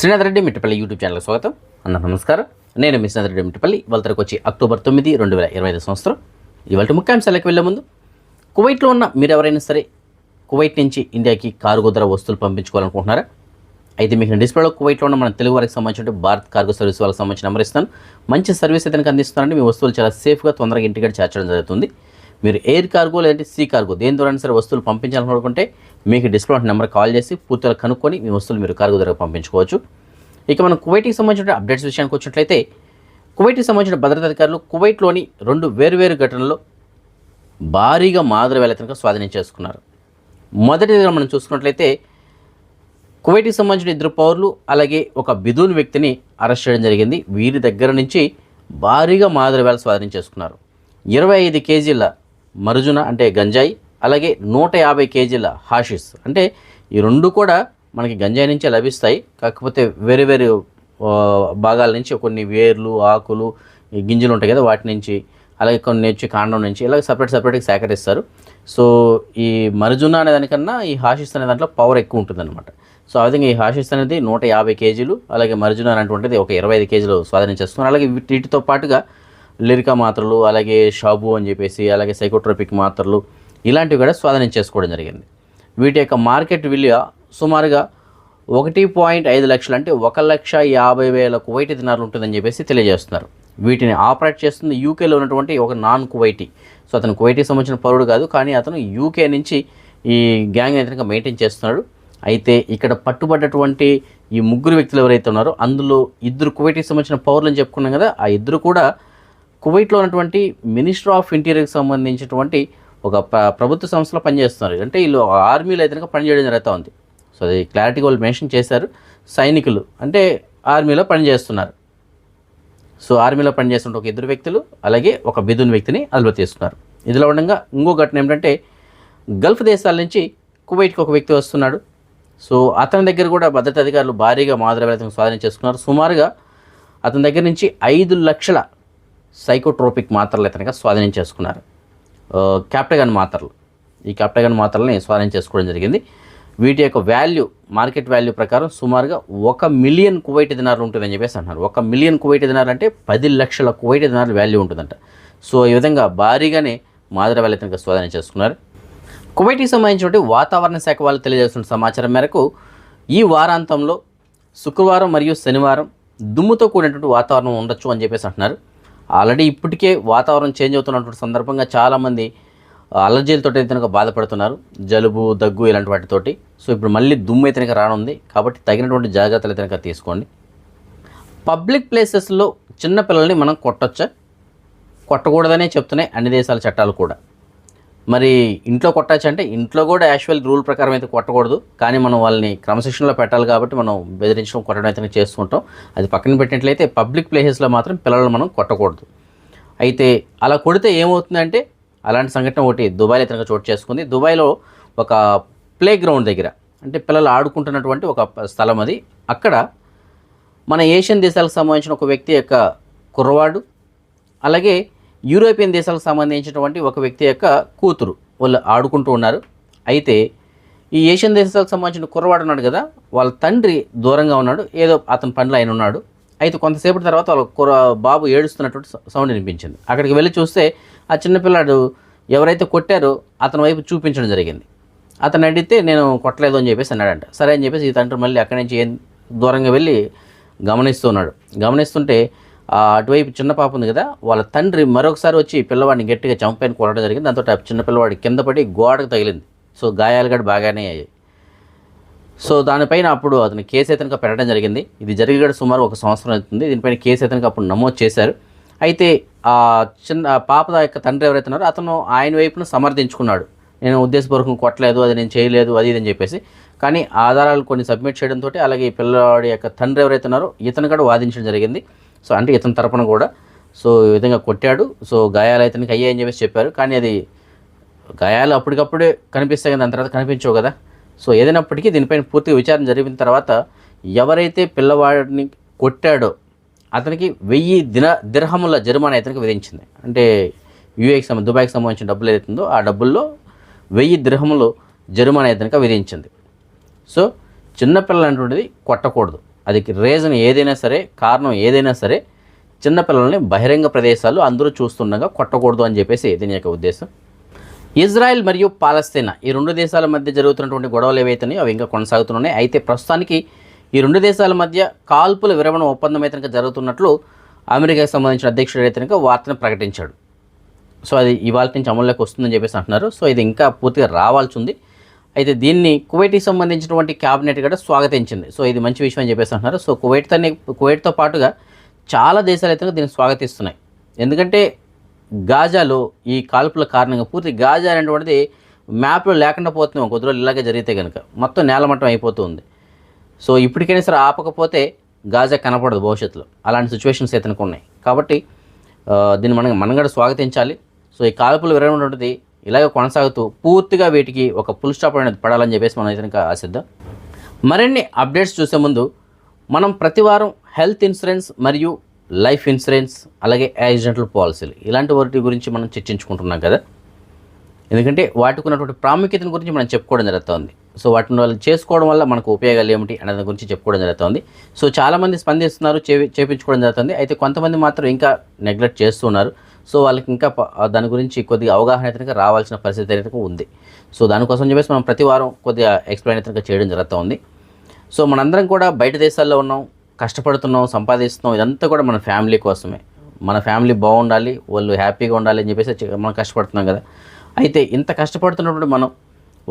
Srinath Reddy Mittapalli YouTube ఛానల్కి స్వాగతం. అన్న నమస్కారం. నేను మీ శ్రీనాథ్ రెడ్డి మిట్టపల్లి. ఇవాళ వచ్చి అక్టోబర్ తొమ్మిది రెండు వేల ఇరవై ఐదు సంవత్సరం. ఇవాళ ముఖ్యాంశాలకు వెళ్ళే ముందు కువైట్లో ఉన్న మీరు ఎవరైనా సరే కువైట్ నుంచి ఇండియాకి కార్గో ధర వస్తువులు పంపించుకోవాలనుకుంటున్నారా? అయితే మీకు డిస్ప్లేలో కువైట్లో ఉన్న మన తెలుగు వారికి సంబంధించిన భారత్ కార్గో సర్వీస్ వాళ్ళకి సంబంధించిన నెంబర్ ఇస్తాను. మంచి సర్వీస్ అయితే కనుక మీ వస్తువులు చాలా సేఫ్గా తొందరగా ఇంటికి చేర్చడం జరుగుతుంది. మీరు ఎయిర్ కార్గో లేదంటే సీ కార్గో దేని ద్వారా సరే వస్తువులు పంపించాలనుకుంటే మీకు డిస్కౌంట్ నెంబర్ కాల్ చేసి పూర్తిగా కనుక్కొని మీ వస్తువులు మీరు కార్గో ద్వారా పంపించుకోవచ్చు. ఇక మనం కువైట్కి సంబంధించిన అప్డేట్స్ విషయానికి వచ్చినట్లయితే కువైట్కి సంబంధించిన భద్రతా అధికారులు కువైట్లోని రెండు వేరువేరు ఘటనల్లో భారీగా మాదర వేలతనక స్వాధీనం చేసుకున్నారు. మొదటిగా మనం చూసుకున్నట్లయితే కువైట్కి సంబంధించిన ఇద్దరు పౌరులు అలాగే ఒక బిదూన్ వ్యక్తిని అరెస్ట్ చేయడం జరిగింది. వీరి దగ్గర నుంచి భారీగా మాదర వేల స్వాధీనం చేసుకున్నారు. ఇరవై ఐదు కేజీల మరుజున అంటే గంజాయి అలాగే నూట యాభై కేజీల హాషిస్. అంటే ఈ రెండు కూడా మనకి గంజాయి నుంచే లభిస్తాయి. కాకపోతే వేరే వేరే భాగాల నుంచి కొన్ని వేర్లు ఆకులు గింజలు ఉంటాయి కదా వాటి నుంచి అలాగే కొన్ని నుంచి కాండం నుంచి ఇలా సపరేట్ సపరేట్గా సేకరిస్తారు. సో ఈ మరుజున అనే దానికన్నా ఈ హాషిస్ అనే దాంట్లో పవర్ ఎక్కువ ఉంటుందన్నమాట. సో ఆ విధంగా ఈ హాషిస్ అనేది నూట యాభై కేజీలు అలాగే మరుజున అనేటువంటిది ఒక ఇరవై ఐదు కేజీలు స్వాధీనం చేస్తున్నారు అలాగే వీటి- వీటితో పాటుగా లిరికా మాత్రలు అలాగే షాబు అని చెప్పేసి అలాగే సైకోట్రోపిక్ మాత్రలు ఇలాంటివి కూడా స్వాధీనం చేసుకోవడం జరిగింది. వీటి యొక్క మార్కెట్ విలువ సుమారుగా ఒకటి పాయింట్ ఐదు లక్షలు అంటే ఒక లక్ష యాభై వేల కువైటీ దినాలు ఉంటుందని చెప్పేసి తెలియజేస్తున్నారు. వీటిని ఆపరేట్ చేస్తుంది యూకేలో ఉన్నటువంటి ఒక నాన్ కువైటీ. సో అతను కువైటీకి సంబంధించిన పౌరుడు కాదు కానీ అతను యూకే నుంచి ఈ గ్యాంగ్ నియంత్రణగా మెయింటైన్ చేస్తున్నాడు. అయితే ఇక్కడ పట్టుబడ్డటువంటి ఈ ముగ్గురు వ్యక్తులు ఎవరైతే ఉన్నారో అందులో ఇద్దరు కువైటీకి సంబంధించిన పౌరులు అని చెప్పుకున్నాం కదా ఆ ఇద్దరు కూడా కువైట్లో ఉన్నటువంటి మినిస్టర్ ఆఫ్ ఇంటీరియర్కి సంబంధించినటువంటి ఒక ప్రభుత్వ సంస్థలో పనిచేస్తున్నారు. అంటే వీళ్ళు ఆర్మీలో అయితే పనిచేయడం జరుగుతూ ఉంది. సో అది క్లారిటీగా వాళ్ళు మెన్షన్ చేశారు. సైనికులు అంటే ఆర్మీలో పనిచేస్తున్నారు. సో ఆర్మీలో పనిచేస్తున్న ఒక ఇద్దరు వ్యక్తులు అలాగే ఒక బిదున్ వ్యక్తిని అదుపులో తీసుకున్నారు. ఇదిలో ఉండగా ఇంకో ఘటన ఏమిటంటే గల్ఫ్ దేశాల నుంచి కువైట్కి ఒక వ్యక్తి వస్తున్నాడు. సో అతని దగ్గర కూడా భద్రతా అధికారులు భారీగా మాదిరి స్వాధీనం చేసుకున్నారు. సుమారుగా అతని దగ్గర నుంచి ఐదు లక్షల సైకోట్రోపిక్ మాత్రలు ఇతనిగా స్వాధీనం చేసుకున్నారు. క్యాప్టగన్ మాత్రలు. ఈ క్యాప్టగన్ మాత్రల్ని స్వాధీనం చేసుకోవడం జరిగింది. వీటి యొక్క వాల్యూ మార్కెట్ వాల్యూ ప్రకారం సుమారుగా ఒక మిలియన్ కువైట్ దినాలు ఉంటుందని చెప్పేసి అంటున్నారు. ఒక మిలియన్ కువైట్ దినాలు అంటే పది లక్షల కువైట్ దినాలు వాల్యూ ఉంటుందంట. సో ఈ విధంగా భారీగానే మాదర వేలతనగా స్వాధీనం చేసుకున్నారు. కువైట్కి సంబంధించినటువంటి వాతావరణ శాఖ వాళ్ళు తెలియజేస్తున్న సమాచారం మేరకు ఈ వారాంతంలో శుక్రవారం మరియు శనివారం దుమ్ముతో కూడినటువంటి వాతావరణం ఉండొచ్చు అని చెప్పేసి అంటున్నారు. ఆల్రెడీ ఇప్పటికే వాతావరణం చేంజ్ అవుతున్నటువంటి సందర్భంగా చాలామంది అలర్జీలతో అయితే కనుక బాధపడుతున్నారు. జలుబు దగ్గు ఇలాంటి వాటితోటి. సో ఇప్పుడు మళ్ళీ దుమ్ము అయితే కనుక రానుంది. కాబట్టి తగినటువంటి జాగ్రత్తలు అయితే కనుక తీసుకోండి. పబ్లిక్ ప్లేసెస్లో చిన్న పిల్లల్ని మనం కొట్టొచ్చా? కొట్టకూడదనే చెప్తున్నాయి అన్ని దేశాల చట్టాలు కూడా. మరి ఇంట్లో కొట్టచ్చు అంటే ఇంట్లో కూడా యాక్చువల్ రూల్ ప్రకారం అయితే కొట్టకూడదు. కానీ మనం వాళ్ళని క్రమశిక్షణలో పెట్టాలి కాబట్టి మనం బెదిరించడం కొట్టడం అయితే చేస్తుంటాం. అది పక్కన పెట్టినట్లయితే పబ్లిక్ ప్లేసెస్లో మాత్రం పిల్లలను మనం కొట్టకూడదు. అయితే అలా కొడితే ఏమవుతుందంటే అలాంటి సంఘటన ఒకటి దుబాయ్లో ఇతనికి చోటు చేసుకుంది. దుబాయ్లో ఒక ప్లే గ్రౌండ్ దగ్గర అంటే పిల్లలు ఆడుకుంటున్నటువంటి ఒక స్థలం అది. అక్కడ మన ఏషియన్ దేశాలకు సంబంధించిన ఒక వ్యక్తి యొక్క కుర్రవాడు అలాగే యూరోపియన్ దేశాలకు సంబంధించినటువంటి ఒక వ్యక్తి యొక్క కూతురు వాళ్ళు ఆడుకుంటూ ఉన్నారు. అయితే ఈ ఏషియన్ దేశాలకు సంబంధించిన కుర్రవాడు ఉన్నాడు కదా వాళ్ళ తండ్రి దూరంగా ఉన్నాడు ఏదో అతని పనిలో ఆయన ఉన్నాడు. అయితే కొంతసేపటి తర్వాత వాళ్ళ కుర్ర బాబు ఏడుస్తున్నటువంటి సౌండ్ వినిపించింది. అక్కడికి వెళ్ళి చూస్తే ఆ చిన్నపిల్లాడు ఎవరైతే కొట్టారో అతని వైపు చూపించడం జరిగింది. అతను అడిగితే నేను కొట్టలేదు అని చెప్పేసి అన్నాడంట. సరే అని చెప్పేసి ఈ తండ్రి మళ్ళీ అక్కడి నుంచి దూరంగా వెళ్ళి గమనిస్తున్నాడు గమనిస్తుంటే అటువైపు చిన్న పాప ఉంది కదా వాళ్ళ తండ్రి మరొకసారి వచ్చి పిల్లవాడిని గట్టిగా చంపైన కొట్టడం జరిగింది. దాంతో ఆ చిన్న పిల్లవాడి కింద పడి గోడకు తగిలింది. సో గాయాలు కూడా బాగానే అయ్యాయి. సో దానిపైన అప్పుడు అతను కేసు అయితే పెట్టడం జరిగింది. ఇది జరిగి కూడా సుమారు ఒక సంవత్సరం అవుతుంది. దీనిపైన కేసు అయితే అప్పుడు నమోదు చేశారు. అయితే ఆ చిన్న పాప యొక్క తండ్రి ఎవరైతున్నారో అతను ఆయన వైపును సమర్థించుకున్నాడు. నేను ఉద్దేశపూర్వకం కొట్టలేదు అది నేను చేయలేదు అది ఇది అని చెప్పేసి. కానీ ఆధారాలు కొన్ని సబ్మిట్ చేయడంతో అలాగే ఈ పిల్లవాడి యొక్క తండ్రి ఎవరైతే ఉన్నారో ఇతను కూడా వాదించడం జరిగింది. సో అంటే ఇతని తరపున కూడా. సో ఈ విధంగా కొట్టాడు. సో గాయాలు అయితే అయ్యాయని చెప్పేసి చెప్పారు. కానీ అది గాయాలు అప్పటికప్పుడే కనిపిస్తాయి కదా దాని తర్వాత కనిపించవు కదా. సో ఏదైనప్పటికీ దీనిపైన పూర్తిగా విచారణ జరిగిన తర్వాత ఎవరైతే పిల్లవాడిని కొట్టాడో అతనికి వెయ్యి దిన దిర్హముల జరిమానా ఇతనికి విధించింది. అంటే యూఏకి సంబంధించి దుబాయ్కి సంబంధించిన డబ్బులు ఏదైతుందో ఆ డబ్బుల్లో వెయ్యి దిర్హములు జరిమానా ఇతనికి విధించింది. సో చిన్నపిల్లలు అటువంటిది కొట్టకూడదు. అది రీజన్ ఏదైనా సరే కారణం ఏదైనా సరే చిన్నపిల్లల్ని బహిరంగ ప్రదేశాలు అందరూ చూస్తుండగా కొట్టకూడదు అని చెప్పేసి దీని యొక్క ఉద్దేశం. ఇజ్రాయెల్ మరియు పాలస్తీనా ఈ రెండు దేశాల మధ్య జరుగుతున్నటువంటి గొడవలు ఏవైతున్నాయో అవి ఇంకా కొనసాగుతున్నాయి. అయితే ప్రస్తుతానికి ఈ రెండు దేశాల మధ్య కాల్పుల విరమణ ఒప్పందం అయితే జరుగుతున్నట్లు అమెరికాకి సంబంధించిన అధ్యక్షుడు అయితే వార్తను ప్రకటించాడు. సో అది ఇవాళ నుంచి అమల్లోకి వస్తుందని చెప్పేసి అంటున్నారు. సో ఇది ఇంకా పూర్తిగా రావాల్సి ఉంది. అయితే దీన్ని కువైట్కి సంబంధించినటువంటి క్యాబినెట్ కూడా స్వాగతించింది. సో ఇది మంచి విషయం అని చెప్పేసి అంటున్నారు. సో కువైట్తో కువైట్తో పాటుగా చాలా దేశాలు అయితే దీన్ని స్వాగతిస్తున్నాయి. ఎందుకంటే గాజాలో ఈ కాల్పుల కారణంగా పూర్తి గాజా అనేటువంటిది మ్యాప్లో లేకుండా పోతుంది. కొద్ది రోజులు ఇలాగే జరిగితే కనుక మొత్తం నేలమట్టం అయిపోతుంది సో ఇప్పటికైనా సరే ఆపకపోతే గాజా కనపడదు భవిష్యత్తులో. అలాంటి సిచ్యువేషన్స్ అయితే ఉన్నాయి. కాబట్టి దీన్ని మనం మనం కూడా స్వాగతించాలి. సో ఈ కాల్పులు విరగడం ఉంటుంది. ఇలాగ కొనసాగుతూ పూర్తిగా వీటికి ఒక ఫుల్ స్టాప్ అనేది పడాలని చెప్పేసి మనం అయితే ఆశిద్దాం. మరిన్ని అప్డేట్స్ చూసే ముందు మనం ప్రతివారం హెల్త్ ఇన్సూరెన్స్ మరియు లైఫ్ ఇన్సూరెన్స్ అలాగే యాక్సిడెంటల్ పాలసీలు ఇలాంటి వాటి గురించి మనం చర్చించుకుంటున్నాం కదా. ఎందుకంటే వాటికి ఉన్నటువంటి ప్రాముఖ్యతను గురించి మనం చెప్పుకోవడం జరుగుతుంది. సో వాటిని వాళ్ళు చేసుకోవడం వల్ల మనకు ఉపయోగాలు ఏమిటి అనే దాని గురించి చెప్పుకోవడం జరుగుతుంది. సో చాలామంది స్పందిస్తున్నారు చేపించుకోవడం జరుగుతుంది. అయితే కొంతమంది మాత్రం ఇంకా నెగ్లెక్ట్ చేస్తున్నారు. సో వాళ్ళకి ఇంకా దాని గురించి కొద్దిగా అవగాహన అయితే రావాల్సిన పరిస్థితి అయితే ఉంది. సో దానికోసం చెప్పేసి మనం ప్రతి వారం కొద్దిగా ఎక్స్ప్లెయిన్ అయితే చేయడం చేయడం జరుగుతుంది సో మనందరం కూడా బయట దేశాల్లో ఉన్నాం కష్టపడుతున్నాం సంపాదిస్తున్నాం ఇదంతా కూడా మన ఫ్యామిలీ కోసమే. మన ఫ్యామిలీ బాగుండాలి వాళ్ళు హ్యాపీగా ఉండాలి అని చెప్పేసి మనం కష్టపడుతున్నాం కదా. అయితే ఇంత కష్టపడుతున్నప్పుడు మనం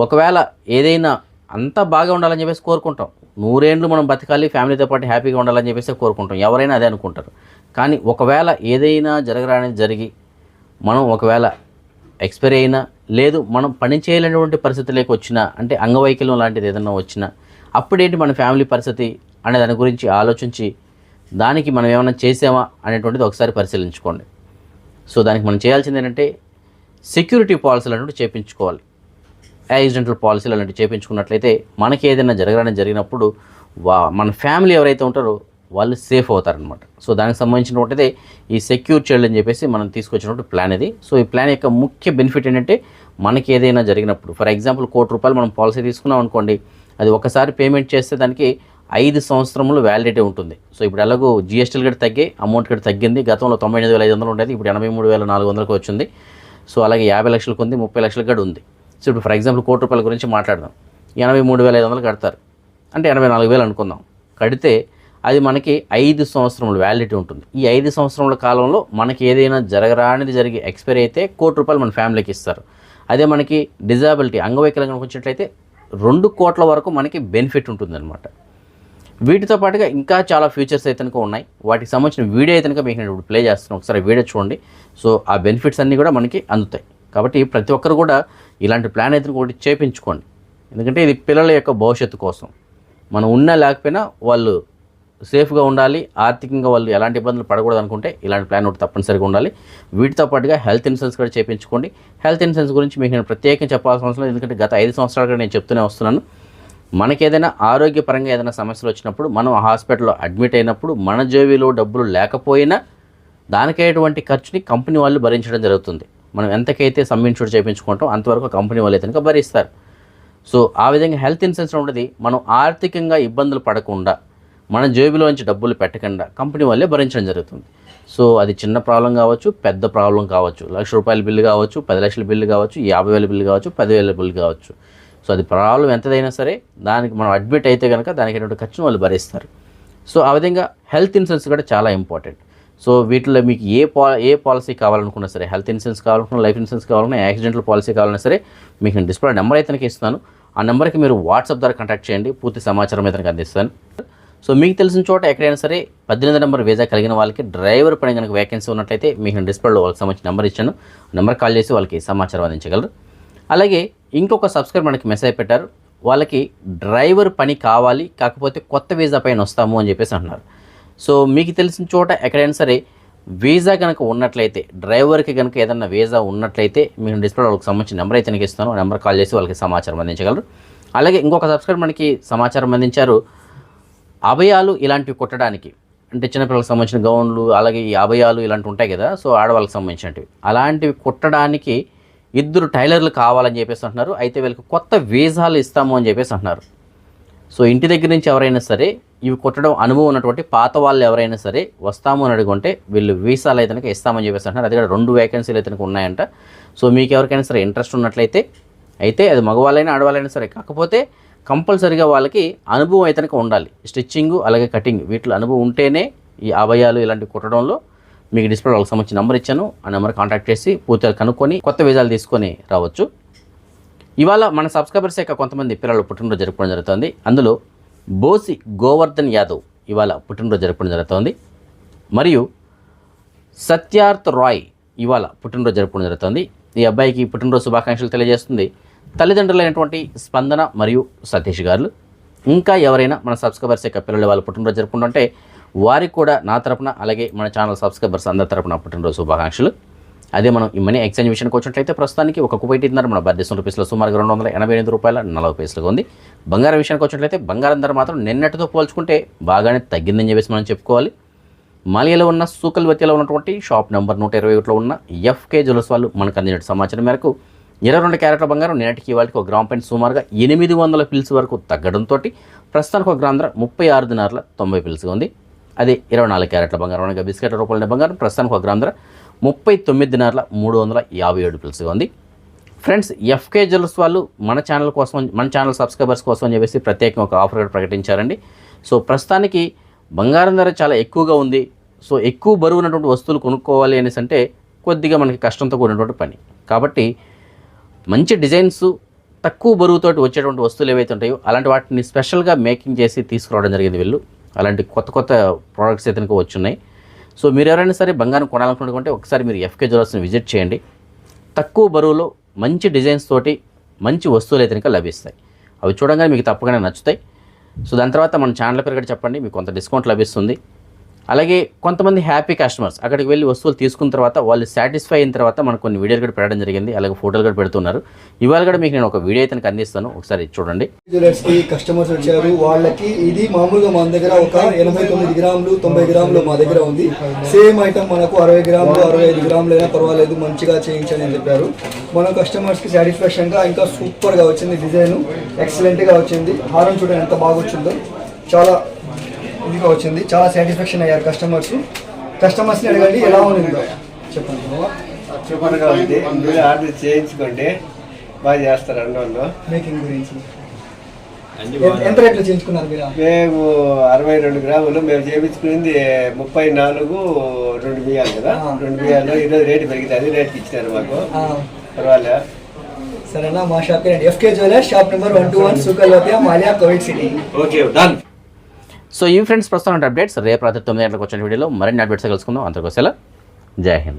ఒకవేళ ఏదైనా అంతా బాగా ఉండాలని చెప్పేసి కోరుకుంటాం. నూరేండ్లు మనం బతకాలి ఫ్యామిలీతో పాటు హ్యాపీగా ఉండాలని చెప్పేసి కోరుకుంటాం. ఎవరైనా అదే అనుకుంటారు. కానీ ఒకవేళ ఏదైనా జరగరాని జరిగి మనం ఒకవేళ ఎక్స్పైర్ అయినా లేదు మనం పని చేయలేనటువంటి పరిస్థితులకు వచ్చినా అంటే అంగవైకల్యం లాంటిది ఏదైనా వచ్చినా అప్పుడేంటి మన ఫ్యామిలీ పరిస్థితి అనే దాని గురించి ఆలోచించి దానికి మనం ఏమైనా చేసామా అనేటువంటిది ఒకసారి పరిశీలించుకోండి. సో దానికి మనం చేయాల్సింది ఏంటంటే సెక్యూరిటీ పాలసీలు అనేవి చేపించుకోవాలి. యాక్సిడెంటల్ పాలసీలు అలాంటివి చేపించుకున్నట్లయితే మనకి ఏదైనా జరగడానికి జరిగినప్పుడు వా మన ఫ్యామిలీ ఎవరైతే ఉంటారో వాళ్ళు సేఫ్ అవుతారనమాట సో దానికి సంబంధించినటువంటిదే ఈ సెక్యూర్ చైల్డ్ అని చెప్పేసి మనం తీసుకొచ్చినటువంటి ప్లాన్ ఇది. సో ఈ ప్లాన్ యొక్క ముఖ్య బెనిఫిట్ ఏంటంటే మనకి ఏదైనా జరిగినప్పుడు ఫర్ ఎగ్జాంపుల్ కోటి రూపాయలు మనం పాలసీ తీసుకున్నాం అనుకోండి అది ఒకసారి పేమెంట్ చేస్తే దానికి ఐదు సంవత్సరములు వ్యాలిడిటీ ఉంటుంది. సో ఇప్పుడు ఎలాగో జిఎస్టీలు కూడా తగ్గాయి అమౌంట్ కూడా తగ్గింది గతంలో తొంభై ఎనిమిది వేల ఐదు వందలు ఉండేది ఇప్పుడు ఎనభై మూడు వేల నాలుగు వందలకు వచ్చింది. సో అలాగే యాభై లక్షలకు ఉంది ముప్పై లక్షలకు కూడా ఉంది సో ఇప్పుడు ఫర్ ఎగ్జాంపుల్ కోటి రూపాయల గురించి మాట్లాడదాం. ఎనభై మూడు వేల ఐదు వందలు కడతారు. అంటే ఎనభై నాలుగు వేలు అనుకుందాం. కడితే అది మనకి ఐదు సంవత్సరములు వ్యాలిడిటీ ఉంటుంది. ఈ ఐదు సంవత్సరముల కాలంలో మనకి ఏదైనా జరగరానిది జరిగి ఎక్స్పైరీ అయితే కోటి రూపాయలు మన ఫ్యామిలీకి ఇస్తారు. అదే మనకి డిజాబిలిటీ అంగవైకల్యం వచ్చినట్లయితే రెండు కోట్ల వరకు మనకి బెనిఫిట్ ఉంటుందన్నమాట. వీటితో పాటుగా ఇంకా చాలా ఫీచర్స్ అయితే ఉన్నాయి. వాటికి సంబంధించిన వీడియో అయితే మీకు నేను ఇప్పుడు ప్లే చేస్తున్నాను. ఒకసారి వీడియో చూడండి. సో ఆ బెనిఫిట్స్ అన్నీ కూడా మనకి అందుతాయి. కాబట్టి ప్రతి ఒక్కరు కూడా ఇలాంటి ప్లాన్ అయితే ఒకటి చేపించుకోండి. ఎందుకంటే ఇది పిల్లల యొక్క భవిష్యత్తు కోసం. మనం ఉన్నా లేకపోయినా వాళ్ళు సేఫ్గా ఉండాలి ఆర్థికంగా వాళ్ళు ఎలాంటి ఇబ్బందులు పడకూడదు అనుకుంటే ఇలాంటి ప్లాన్ ఒకటి తప్పనిసరిగా ఉండాలి. వీటితో పాటుగా హెల్త్ ఇన్సూరెన్స్ కూడా చేయించుకోండి హెల్త్ ఇన్సూరెన్స్ గురించి మీకు నేను ప్రత్యేకంగా చెప్పాల్సిన అవసరం లేదు. ఎందుకంటే గత ఐదు సంవత్సరాలుగా నేను చెప్తూనే వస్తున్నాను. మనకి ఏదైనా ఆరోగ్యపరంగా ఏదైనా సమస్యలు వచ్చినప్పుడు మనం హాస్పిటల్లో అడ్మిట్ అయినప్పుడు మన జేబీలో డబ్బులు లేకపోయినా దానికయ్యేటువంటి ఖర్చుని కంపెనీ వాళ్ళు భరించడం జరుగుతుంది. మనం ఎంతకైతే సమ్ ఇన్సూర్ చేయించుకుంటాం అంతవరకు కంపెనీ వాళ్ళు అయితే కనుక భరిస్తారు. సో ఆ విధంగా హెల్త్ ఇన్సూరెన్స్ ఉండేది మనం ఆర్థికంగా ఇబ్బందులు పడకుండా మన జేబులోంచి డబ్బులు పెట్టకుండా కంపెనీ వాళ్ళే భరించడం జరుగుతుంది. సో అది చిన్న ప్రాబ్లం కావచ్చు పెద్ద ప్రాబ్లం కావచ్చు. లక్ష రూపాయల బిల్లు కావచ్చు పది లక్షల బిల్లు కావచ్చు యాభై వేల బిల్లు కావచ్చు పదివేల బిల్లు కావచ్చు. సో అది ప్రాబ్లం ఎంతదైనా సరే దానికి మనం అడ్మిట్ అయితే కనుక దానికి ఎటువంటి ఖర్చును వాళ్ళు భరిస్తారు. సో ఆ విధంగా హెల్త్ ఇన్సూరెన్స్ కూడా చాలా ఇంపార్టెంట్. సో వీటిలో మీకు ఏ పా ఏ పాలసీ కావాలనుకున్నా సరే హెల్త్ ఇన్సూరెన్స్ కావాలనుకున్నా లైఫ్ ఇన్సూరెన్స్ కావాలన్నా యాక్సిడెంటల్ పాలసీ కావాలన్నా సరే మీకు నేను డిస్ప్లే నెంబర్ అయితే నాకు ఇస్తాను. ఆ నెంబర్కి మీరు వాట్సాప్ ద్వారా కాంటాక్ట్ చేయండి. పూర్తి సమాచారం అయితే నాకు అందిస్తాను. సో మీకు తెలిసిన చోట ఎక్కడైనా సరే పద్దెనిమిది నెంబర్ వీజా కలిగిన వాళ్ళకి డ్రైవర్ పని కనుక వేకెన్సీ ఉన్నట్లయితే మీకు నేను డిస్ప్లేలో వాళ్ళకి సంబంధించిన నెంబర్ ఇచ్చాను. నెంబర్ కాల్ చేసి వాళ్ళకి సమాచారం అందించగలరు. అలాగే ఇంకొక సబ్స్క్రైబ్ మనకి మెసేజ్ పెట్టారు. వాళ్ళకి డ్రైవర్ పని కావాలి కాకపోతే కొత్త వీజా పైన వస్తాము అని చెప్పేసి అంటున్నారు. సో మీకు తెలిసిన చోట ఎక్కడైనా సరే వీజా కనుక ఉన్నట్లయితే డ్రైవర్కి కనుక ఏదైనా వీజా ఉన్నట్లయితే మీకు డిస్ప్లే వాళ్ళకి సంబంధించిన నెంబర్ అయితే నాకు ఇస్తాను నెంబర్ కాల్ చేసి వాళ్ళకి సమాచారం అందించగలరు. అలాగే ఇంకొక సబ్స్క్రైబర్ మనకి సమాచారం అందించారు. అభయాలు ఇలాంటివి కుట్టడానికి అంటే చిన్నపిల్లలకు సంబంధించిన గౌన్లు అలాగే ఈ అభయాలు ఇలాంటివి ఉంటాయి కదా సో ఆడవాళ్ళకి సంబంధించినవి అలాంటివి కుట్టడానికి ఇద్దరు టైలర్లు కావాలని చెప్పేసి అంటున్నారు. అయితే వీళ్ళకి కొత్త వీసాలు ఇస్తాము అని చెప్పేసి అంటున్నారు. సో ఇంటి దగ్గర నుంచి ఎవరైనా సరే ఇవి కుట్టడం అనుభవం ఉన్నటువంటి పాత వాళ్ళు ఎవరైనా సరే వస్తాము అని అడుగుంటే వీళ్ళు వీసాలు అయితే ఇస్తామని చెప్పేసి అంటున్నారు. అది కూడా రెండు వేకెన్సీలు అయితే ఉన్నాయంట. సో మీకు ఎవరికైనా సరే ఇంట్రెస్ట్ ఉన్నట్లయితే అయితే అది మగవాళ్ళైనా ఆడవాళ్ళైనా సరే కాకపోతే కంపల్సరీగా వాళ్ళకి అనుభవం అయితే ఉండాలి. స్టిచ్చింగ్ అలాగే కటింగ్ వీటిలో అనుభవం ఉంటేనే ఈ అభయాలు ఇలాంటివి కుట్టడంలో మీకు డిస్ప్లే వాళ్ళకి సంబంధించిన నెంబర్ ఇచ్చాను. ఆ నెంబర్ కాంటాక్ట్ చేసి పూర్తిగా కనుక్కొని కొత్త వీసాలు తీసుకొని రావచ్చు. ఇవాళ మన సబ్స్క్రైబర్స్ యొక్క కొంతమంది పిల్లలు పుట్టినరోజు జరుపుకోవడం జరుగుతుంది. అందులో బోసి గోవర్ధన్ యాదవ్ ఇవాళ పుట్టినరోజు జరుపుకోవడం జరుగుతుంది. మరియు సత్యార్థ్ రాయ్ ఇవాళ పుట్టినరోజు జరుపుకోవడం జరుగుతుంది. ఈ అబ్బాయికి పుట్టినరోజు శుభాకాంక్షలు తెలియజేస్తుంది. తల్లిదండ్రులైనటువంటి స్పందన మరియు సతీష్ గారు. ఇంకా ఎవరైనా మన సబ్స్క్రైబర్స్ యొక్క పిల్లలు వాళ్ళు పుట్టినరోజు జరుపుకుంటుంటే వారికి కూడా నా తరపున అలాగే మన ఛానల్ సబ్స్క్రైబర్స్ అందరి తరపున పుట్టినరోజు శుభాకాంక్షలు. అదే మనం ఈ మనీ ఎక్స్చేంజ్ విషయానికి వచ్చినట్లయితే ప్రస్తుతానికి ఒక కువైటీన్నర మన భారతదేశం రూపీస్లో సుమారు రెండు వందల ఎనభై ఎనిమిది రూపాయల నలభై పైసలుగా ఉంది. బంగారం విషయానికి వచ్చినట్లయితే బంగారం ధర మాత్రం నిన్నటితో పోల్చుకుంటే బాగానే తగ్గిందని చెప్పేసి మనం చెప్పుకోవాలి. మాలియాలో ఉన్న సూకల్ సూకల్వతిలో ఉన్నటువంటి షాప్ నెంబర్ నూట ఇరవై ఒకటిలో ఉన్న ఎఫ్కే జ్యువెల్స్ వాళ్ళు మనకు అందిన సమాచారం మేరకు ఇరవై రెండు క్యారెట్ల బంగారం నిన్నటికి వాళ్ళకి ఒక గ్రామ్ పైన సుమారుగా ఎనిమిది వందల పిల్స్ వరకు తగ్గడంతో ప్రస్తుతానికి ఒక గ్రామ్ ధర ముప్పై ఆరు దినార్ల తొంభై పిల్స్గా ఉంది. అదే ఇరవై నాలుగు క్యారెట్ల బంగారం అనగా బిస్కెట్ రూపాయల బంగారం. ప్రస్తుతానికి ఒక గ్రామ్ ధర ముప్పై తొమ్మిది దినార్ల మూడు వందల యాభై ఏడు పిల్స్గా ఉంది. ఫ్రెండ్స్ ఎఫ్కే జ్యువెల్స్ వాళ్ళు మన ఛానల్ కోసం మన ఛానల్ సబ్స్క్రైబర్స్ కోసం అని చెప్పేసి ప్రత్యేకంగా ఒక ఆఫర్ కూడా ప్రకటించారండి. సో ప్రస్తుతానికి బంగారం ధర చాలా ఎక్కువగా ఉంది. సో ఎక్కువ బరువు ఉన్నటువంటి వస్తువులు కొనుక్కోవాలి అనేసి అంటే కొద్దిగా మనకి కష్టంతో కూడినటువంటి పని. కాబట్టి మంచి డిజైన్స్ తక్కువ బరువుతోటి వచ్చేటువంటి వస్తువులు ఏవైతే ఉంటాయో అలాంటి వాటిని స్పెషల్గా మేకింగ్ చేసి తీసుకురావడం జరిగింది వీళ్ళు. అలాంటి కొత్త కొత్త ప్రోడక్ట్స్ అయితే వచ్చున్నాయి. సో మీరు ఎవరైనా సరే బంగారం కొనాలనుకుంటే ఒకసారి మీరు ఎఫ్కే జ్యువెలర్స్ని విజిట్ చేయండి. తక్కువ బరువులో మంచి డిజైన్స్ తోటి మంచి వస్తువులు అయితే కనుక లభిస్తాయి. అవి చూడంగానే మీకు తప్పకుండా నచ్చుతాయి. సో దాని తర్వాత మన ఛానల్ పేరు కూడా చెప్పండి. మీకు కొంత డిస్కౌంట్ లభిస్తుంది. అలాగే కొంతమంది హ్యాపీ కస్టమర్స్ అక్కడికి వెళ్ళి వస్తువులు తీసుకున్న తర్వాత వాళ్ళు సాటిస్ఫై అయిన తర్వాత మనకు కొన్ని వీడియోలు కూడా పెట్టడం జరిగింది. అలాగే ఫోటోలు కూడా పెడుతున్నారు. ఇవాళ కూడా మీకు నేను ఒక వీడియో అయితే అందిస్తాను. ఒకసారి చూడండి. కస్టమర్స్ వచ్చారు. వాళ్ళకి ఇది మామూలుగా మన దగ్గర ఒక ఎనభై తొమ్మిది గ్రాములు తొంభై గ్రాములు మా దగ్గర ఉంది. సేమ్ ఐటమ్ మనకు అరవై గ్రాములు అరవై ఐదు గ్రాములు అయినా పర్వాలేదు మంచిగా చేయించండి అని చెప్పారు. మన కస్టమర్స్కి సాటిస్ఫాక్షన్గా ఇంకా సూపర్గా వచ్చింది డిజైన్. ఎక్సలెంట్గా వచ్చింది. హారం చూడండి ఎంత బాగా వచ్చిందో. చాలా ఇదిగా వచ్చింది. చాలా సాటిస్ఫాక్షన్ అయ్యారు కస్టమర్స్ కస్టమర్స్ని అడగండి ఎలా ఉండిందో చెప్పండి. సూపర్గా ఉంది. మీరు ఆర్డర్ చేయించుకోండి. బాగా చేస్తారు అన్న వాళ్ళు మేకింగ్ గురించి ఎంత- ఎంత రేట్లో చేయించుకున్నారు మీరు? మేము అరవై రెండు గ్రాములు. మేము చేయించుకునేది ముప్పై నాలుగు రెండు బియ్యాలు కదా. రెండు బియ్యాలు. ఈరోజు రేటు పెరిగింది అది రేటుకి ఇచ్చినారు మాకు. ఆ, పర్వాలే. సరేనా మా shop F K jewellers shop number one two one సుకల్వతియా మాలియా Covid city. Okay done. So ఈ ఫ్రెండ్స్ ప్రస్తుతం అప్డేట్స్ రేపు రాత్రి తొమ్మిది గంటలకు వచ్చిన వీడియోలో మరిన్ని అప్డేట్స్ కలుసుకుందాం అంతకు సెలవు. జై హింద్.